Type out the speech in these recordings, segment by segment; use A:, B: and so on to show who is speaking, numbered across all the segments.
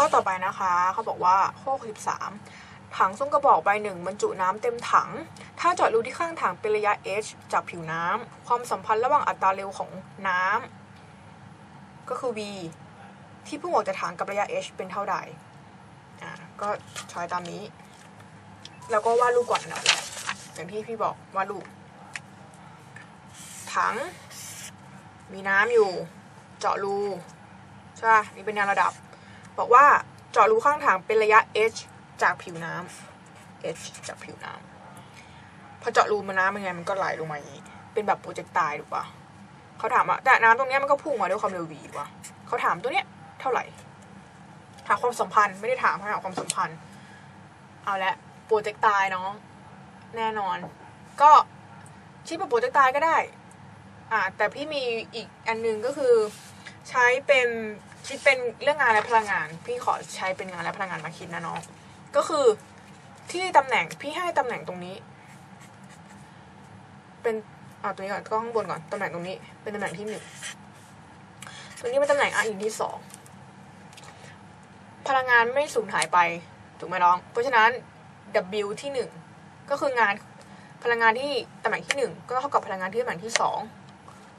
A: ข้อต่อไปนะคะเขาบอกว่าข้อ63ถังส้มกระบอกใบหนึ่งบรรจุน้ำเต็มถัง ถ้าเจาะรูที่ข้างถังเป็นระยะ h จากผิวน้ำความสัมพันธ์ระหว่างอัตราเร็วของน้ำก็คือ v ที่พุ่งออกจากถังกับระยะ h เป็นเท่าใดอ่าก็ใช้ตามนี้ แล้วก็วาดรูปก่อนนะอย่างที่พี่บอกวาดรูปถัง มีน้ำอยู่ เจาะรูใช่ปะนี่เป็นแนวระดับ บอกว่าเจาะรูข้างถังเป็นระยะ h จากผิวน้ำ h จากผิวน้ำพอเจาะรูมันน้ำมันไงมันก็ไหลลงมาอย่างนี้ เป็นแบบโปรเจกต์ตายถูกปะเขาถามว่าแต่น้ำตรงเนี้ยมันก็พุ่งมาด้วยความเร็ว v วะเขาถามตัวเนี้ยเท่าไหร่หามความสัมพันธ์ไม่ได้ถามหามความสัมพันธ์ เอาละโปรเจกต์ตายน้องแน่นอน ก็คิดว่าโปรเจกต์ตายก็ได้ อ่า แต่พี่มีอีกอันหนึงก็คือ ใช้เป็นคิดเป็นเรื่องงานและพลังงาน พี่ขอใช้เป็นงานและพลังงานมาคิดนะน้องก็คือที่ตำแหน่งพี่ให้ตำแหน่งตรงนี้ เป็นเอาตัวนี้ก่อนก็ข้างบนก่อนตำแหน่งตรงนี้ เป็นตำแหน่งที่หนึ่งตรงนี้เป็นตำแหน่ง R อินที่สองพลังงานไม่สูญหายไปถูกไหมน้อง เพราะฉะนั้น W ที่หนึ่งก็คืองานพลังงานที่ตำแหน่งที่หนึ่งก็เท่ากับพลังงานที่ตำแหน่งที่สอง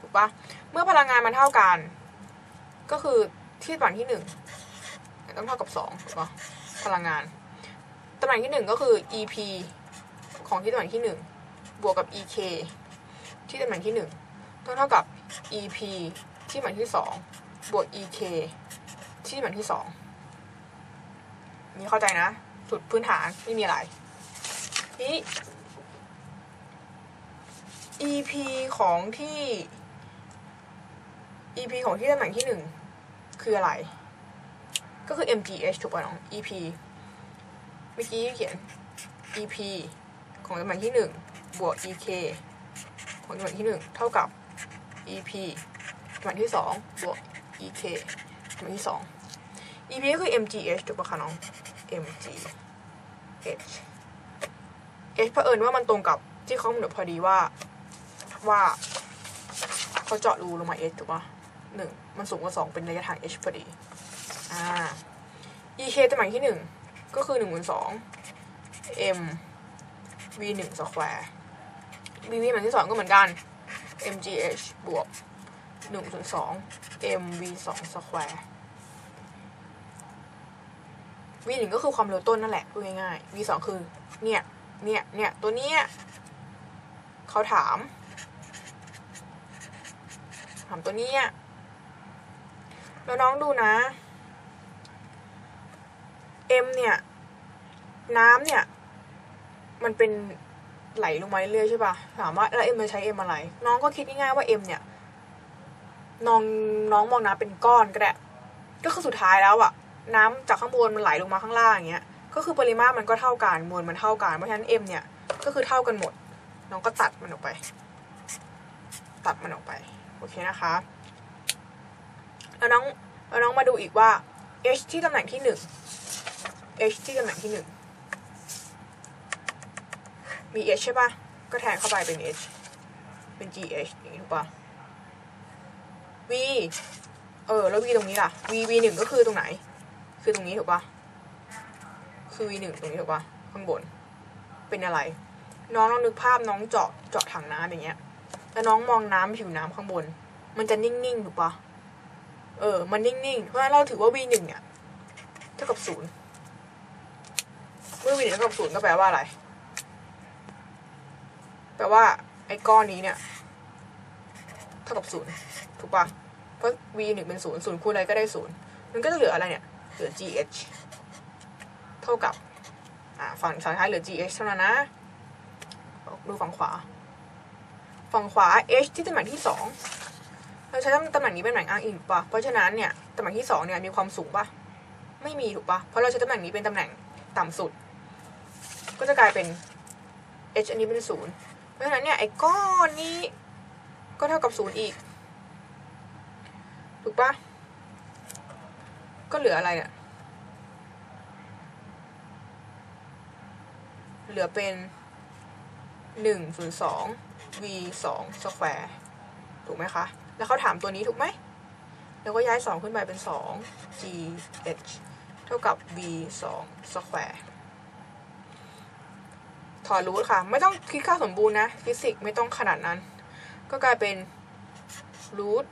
A: ถูกปะเมื่อพลังงานมันเท่ากัน ก็คือที่ตำแหน่งที่หนึ่งต้องเท่ากับสองถูกปะพลังงานตำแหน่งที่หนึ่งก็คือ EP ของที่ตำแหน่งที่หนึ่งบวกกับ EK ที่ตำแหน่งที่หนึ่งต้องเท่ากับ EP ที่ตำแหน่งที่สองบวก EK ที่ตำแหน่งที่สองนี่เข้าใจนะสุดพื้นฐานไม่มีอะไรนี่ EP ของที่ EP ของที่ตำแหน่งที่หนึ่ง คืออะไร ก็คือ MGH ถูกป่ะน้อง EP เมื่อกี้เขียน EP ของตำแหน่งที่หนึ่งบวก EK ของตำแหน่งที่หนึ่งเท่ากับ EP ตำแหน่งที่สองบวก EK ตำแหน่งที่สอง EP ก็คือ MGH ถูกป่ะคะน้อง MGH H เผอิญว่ามันตรงกับที่เขากำหนดพอดีว่าว่าเขาเจาะรูลงมา h ถูกป่ะ หนึ่งมันสูงกว่าสองเป็นระยะทาง h พอดีอ่า ek ตำแหน่งที่หนึ่งก็คือหนึ่งคูณสอง m v หนึ่งสแควร์ v v ตำแหน่งที่สองก็เหมือนกัน mgh บวกหนึ่งส่วนสอง m v สองสแควร์ v หนึ่งก็คือความเร็วต้นนั่นแหละพูดง่ายๆ v สองคือ เนี่ย เนี่ย เนี่ย ตัวเนี้ยเขาถามถามตัวนี้ แล้วน้องดูนะ M เนี่ย น้ำเนี่ย มันเป็นไหลลงมาเรื่อยใช่ปะถามว่าแล้ว M จะใช้ M อะไร น้องก็คิดง่ายๆว่า M เนี่ยน้องน้องมองน้ำเป็นก้อนก็ได้ก็คือสุดท้ายแล้วอะน้ำจากข้างบนมันไหลลงมาข้างล่างอย่างเงี้ย ก็คือปริมาตรมันก็เท่ากันมวลมันเท่ากันเพราะฉะนั้น M เนี่ย ก็คือเท่ากันหมด น้องก็ตัดมันออกไป ตัดมันออกไป โอเคนะคะ แล้วน้องแล้วน้องมาดูอีกว่า h ที่ตำแหน่งที่หนึ่ง h ที่ตำแหน่งที่หนึ่งมี h ใช่ปะก็แทนเข้าไปเป็น h เป็น gh อย่างนี้ถูกปะ v เออ แล้ว v ตรงนี้ล่ะ v v หนึ่งก็คือตรงไหน คือตรงนี้ถูกปะคือ v หนึ่งตรงนี้ถูกปะข้างบน เป็นอะไร น้องลองนึกภาพน้องเจาะเจาะถังน้ำอย่างเงี้ย แล้วน้องมองน้ำผิวน้ำข้างบน มันจะนิ่งๆถูกปะ เออ มันนิ่งๆ เพราะฉะนั้นเราถือว่า v หนึ่งเนี่ยเท่ากับศูนย์เมื่อ v หนึ่งเท่ากับศูนย์ก็แปลว่าอะไร แปลว่า ไอ้ก้อนนี้เนี่ย เท่ากับศูนย์ถูกปะเพราะ v หนึ่งเป็นศูนย์ศูนย์คูณอะไรก็ได้ศูนย์มันก็จะเหลืออะไรเนี่ย เหลือ gh เท่ากับ อ่า ฝั่งสุดท้ายเหลือ gh เท่านั้นนะ ดูฝั่งขวา ฝั่งขวา h ที่ตำแหน่งที่สอง เราใช้ตำแหน่งนี้เป็นตำแหน่งอ้างอิงปะเพราะฉะนั้นเนี่ยตำแหน่งที่สองเนี่ยมีความสูงปะไม่มีถูกปะเพราะเราใช้ตำแหน่งนี้เป็นตำแหน่งต่ำสุด ก็จะกลายเป็น h อันนี้เป็นศูนย์เพราะฉะนั้นเนี่ยไอ้ก้อนนี้ก็เท่ากับศูนย์อีก ถูกปะก็เหลืออะไรเนี่ยเหลือเป็นหนึ่งศูนย์สอง v สองสแควร์ถูกไหมคะ แล้วเขาถามตัวนี้ถูกไหม แล้วก็ย้ายสองขึ้นไปเป็นสอง g h เท่ากับ v สองสแควร์ถอดรูทค่ะ ไม่ต้องคิดค่าสมบูรณ์นะ ฟิสิกส์ไม่ต้องขนาดนั้น ก็กลายเป็นรูท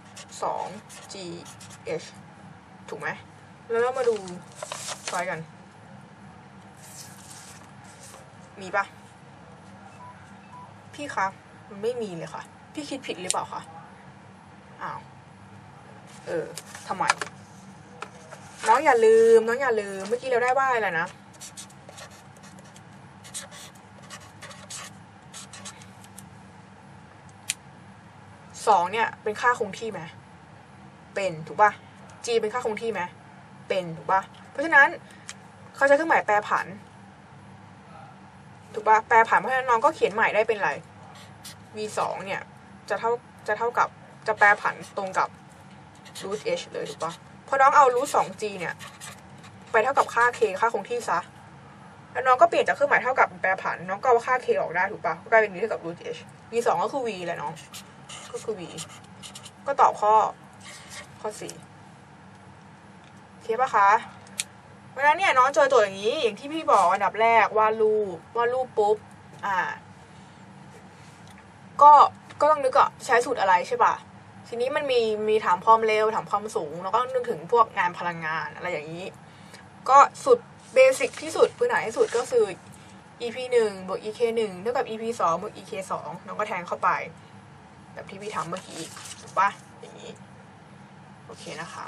A: สอง g h ถูกไหม แล้วเรามาดูซอยกัน มีปะพี่คะ มันไม่มีเลยค่ะ พี่คิดผิดหรือเปล่าคะ อ้าวเออทำไมน้องอย่าลืม น้องอย่าลืม เมื่อกี้เราได้ว่าอะไรนะ สองเนี่ย เป็นค่าคงที่ไหม เป็นถูกปะ g เป็นค่าคงที่ไหม เป็นถูกปะเพราะฉะนั้นเขาใช้เครื่องหมายแปรผัน ถูกปะแปรผันเพราะฉะนั้นน้องก็เขียนใหม่ได้เป็นไร v สองเนี่ย จะเท่าจะเท่ากับ จะแปรผันตรงกับ root h เลยถูกปะพอน้องเอา root สอง g เนี่ย ไปเท่ากับค่า k ค่าคงที่ซะ แล้วน้องก็เปลี่ยนจากเครื่องหมายเท่ากับแปรผัน น้องก็เอาค่า k ออกได้ถูกปะก็กลายเป็น v เท่ากับ root h v สองก็คือ v แหละน้อง ก็คือ v ก็ตอบข้อข้อสี่เทียบปะคะเพราะฉะนั้นเนี่ยน้องเจอโจทย์อย่างนี้ อย่างที่พี่บอกอันดับแรกวาดรูปวาดรูปปุ๊บ อ่า ก็ก็ต้องนึกอะใช้สูตรอะไรใช่ปะ ทีนี้มันมีมีถามความเร็วถามความสูง แล้วก็นึกถึงพวกงานพลังงานอะไรอย่างนี้ ก็สุดเบสิกที่สุดพื้นฐานที่สุดก็คือ EP หนึ่งบวก EK หนึ่งเท่ากับ EP สองบวก EK สองน้องก็แทงเข้าไป แบบที่พี่ทำเมื่อกี้ถูกปะอย่างนี้ โอเคนะคะ